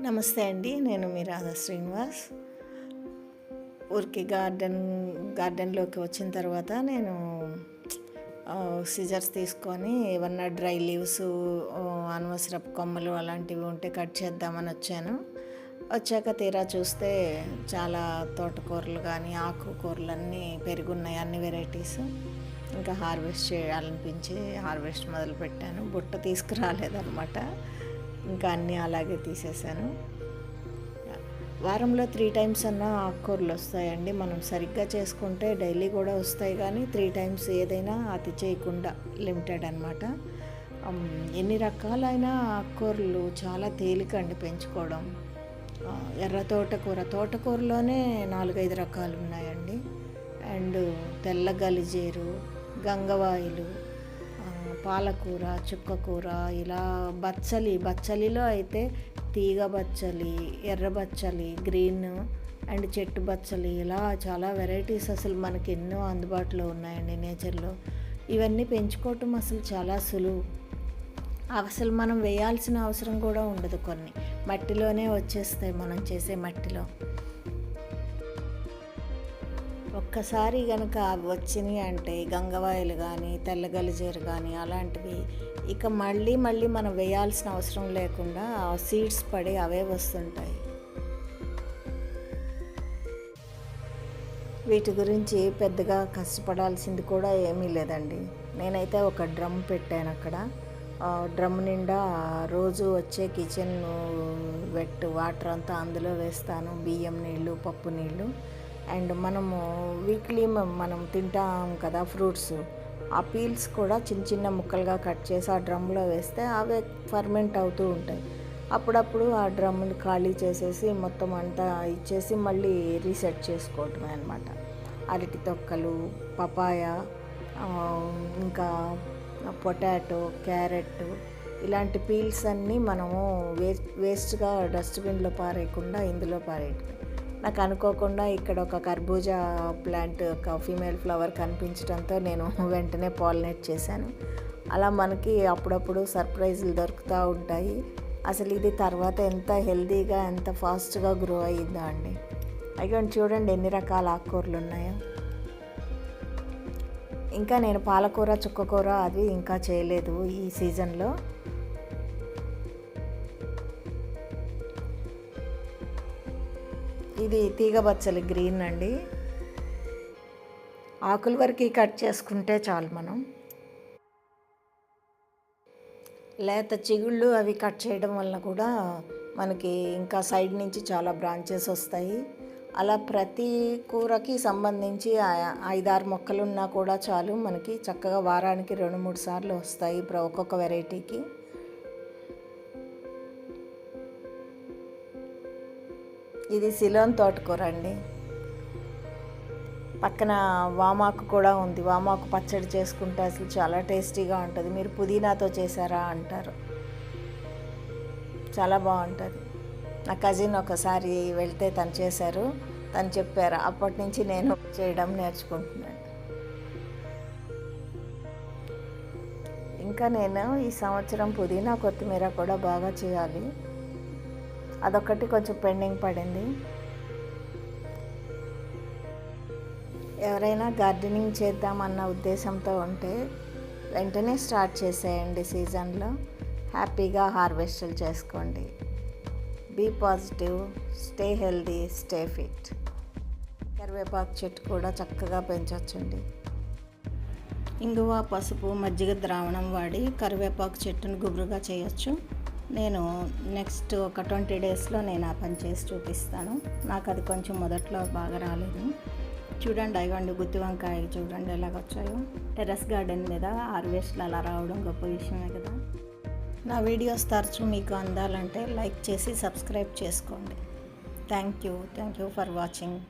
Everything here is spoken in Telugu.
నమస్తే అండి నేను మీ రాధా శ్రీనివాస్. ఊరికి గార్డెన్ గార్డెన్లోకి వచ్చిన తర్వాత నేను సిజర్స్ తీసుకొని ఏమన్నా డ్రై లీవ్స్ అనవసరపు కొమ్మలు అలాంటివి ఉంటే కట్ చేద్దామని వచ్చాను. వచ్చాక తీరా చూస్తే చాలా తోటకూరలు కానీ ఆకుకూరలు అన్నీ పెరుగున్నాయి అన్ని వెరైటీస్. ఇంకా హార్వెస్ట్ చేయాలనిపించి హార్వెస్ట్ మొదలుపెట్టాను. బుట్ట తీసుకురాలేదనమాట ఇంకా అన్నీ అలాగే తీసేసాను. వారంలో త్రీ టైమ్స్ అన్న ఆకుకూరలు వస్తాయండి. మనం సరిగ్గా చేసుకుంటే డైలీ కూడా వస్తాయి కానీ త్రీ టైమ్స్ ఏదైనా అతి చేయకుండా లిమిటెడ్ అనమాట ఎన్ని రకాలైన ఆకుకూరలు చాలా తేలికండి పెంచుకోవడం. ఎర్ర తోటకూర. తోటకూరలోనే నాలుగైదు రకాలు ఉన్నాయండి. అండ్ తెల్ల గలిజేరు గంగవాయిలు పాలకూర చుక్కకూర ఇలా బచ్చలి బచ్చలిలో అయితే తీగ బచ్చలి ఎర్ర బచ్చలి గ్రీన్ అండ్ చెట్టు బచ్చలి ఇలా చాలా వెరైటీస్ అసలు మనకి ఎన్నో అందుబాటులో ఉన్నాయండి నేచర్లో. ఇవన్నీ పెంచుకోవటం అసలు చాలా సులువు. అసలు మనం వేయాల్సిన అవసరం కూడా ఉండదు కొన్ని. మట్టిలోనే వచ్చేస్తాయి మనం చేసే మట్టిలో. ఒక్కసారి కనుక అవి వచ్చినాయి అంటే గంగవాయలు కానీ తెల్లగలిజేరు కానీ అలాంటివి ఇక మళ్ళీ మళ్ళీ మనం వేయాల్సిన అవసరం లేకుండా ఆ సీడ్స్ పడి అవే వస్తుంటాయి. వీటి గురించి పెద్దగా కష్టపడాల్సింది కూడా ఏమీ లేదండి. నేనైతే ఒక డ్రమ్ పెట్టాను అక్కడ. డ్రమ్ నిండా రోజు వచ్చే కిచెన్ వెట్ వాటర్ అంతా అందులో వేస్తాను. బియ్యం నీళ్ళు పప్పు నీళ్ళు. అండ్ మనము వీక్లీ మనం తింటాం కదా ఫ్రూట్స్. ఆ పీల్స్ కూడా చిన్న చిన్న ముక్కలుగా కట్ చేసి ఆ డ్రమ్లో వేస్తే అవే ఫర్మెంట్ అవుతూ ఉంటాయి. అప్పుడప్పుడు ఆ డ్రమ్ని ఖాళీ చేసేసి మొత్తం అంతా ఇచ్చేసి మళ్ళీ రీసెట్ చేసుకోవటమే అనమాట అరటి తొక్కలు పపాయ ఇంకా పొటాటో క్యారెట్ ఇలాంటి పీల్స్ అన్నీ మనము వేస్ట్ వేస్ట్గా డస్ట్బిన్లో పారేయకుండా ఇందులో పారేయటం నాకు అనుకోకుండా ఇక్కడ ఒక కర్బూజా ప్లాంట్ ఒక ఫీమేల్ ఫ్లవర్ కనిపించడంతో నేను వెంటనే పాలినేట్ చేశాను. అలా మనకి అప్పుడప్పుడు సర్ప్రైజులు దొరుకుతూ ఉంటాయి. అసలు ఇది తర్వాత ఎంత హెల్తీగా ఎంత ఫాస్ట్గా గ్రో అయ్యిందో అండి. అయితే చూడండి ఎన్ని రకాల ఆకుకూరలు ఉన్నాయో. ఇంకా నేను పాలకూర చుక్కకూర అది ఇంకా చేయలేదు ఈ సీజన్లో ఇది తీగబచ్చలి గ్రీన్ అండి. ఆకుల వరకు కట్ చేసుకుంటే చాలు మనం. లేత చిగుళ్ళు అవి కట్ చేయడం వలన కూడా మనకి ఇంకా సైడ్ నుంచి చాలా బ్రాంచెస్ వస్తాయి. అలా ప్రతి కూరకి సంబంధించి ఐదారు మొక్కలు ఉన్నా కూడా చాలు మనకి చక్కగా వారానికి రెండు మూడు సార్లు వస్తాయి ఒక్కొక్క వెరైటీకి. ఇది సిలోన్ తోటకూర అండి. పక్కన వామాకు కూడా ఉంది. వామాకు పచ్చడి చేసుకుంటే అసలు చాలా టేస్టీగా ఉంటుంది. మీరు పుదీనాతో చేశారా అంటారు. చాలా బాగుంటుంది. నా కజిన్ ఒకసారి వెళ్తే తను చేశారు. తను చెప్పారు అప్పటి నుంచి నేను చేయడం నేర్చుకుంటున్నాను. ఇంకా నేను ఈ సంవత్సరం పుదీనా కొత్తిమీర కూడా బాగా చేయాలి. అదొకటి కొంచెం పెండింగ్ పడింది. ఎవరైనా గార్డెనింగ్ చేద్దామన్న ఉద్దేశంతో ఉంటే వెంటనే స్టార్ట్ చేసేయండి సీజన్లో. హ్యాపీగా హార్వెస్టులు చేసుకోండి. Be positive stay healthy stay fit. కరివేపాకు చెట్టు కూడా చక్కగా పెంచవచ్చండి ఇంగువ పసుపు మజ్జిగ ద్రావణం వాడి కరివేపాకు చెట్టును గుబురుగా చేయొచ్చు. నేను నెక్స్ట్ ఒక ట్వంటీ డేస్లో నేను ఆ పని చేసి చూపిస్తాను. నాకు అది కొంచెం మొదట్లో బాగా రాలేదు. చూడండి అయ్యండి గుత్తి వంకాయ చూడండి ఎలాగ వచ్చాయో. టెర్రస్ గార్డెన్ మీద హార్వెస్ట్లు అలా రావడం గొప్ప విషయమే కదా. నా వీడియోస్ తరచూ మీకు అందాలంటే లైక్ చేసి సబ్స్క్రైబ్ చేసుకోండి. Thank you thank you for watching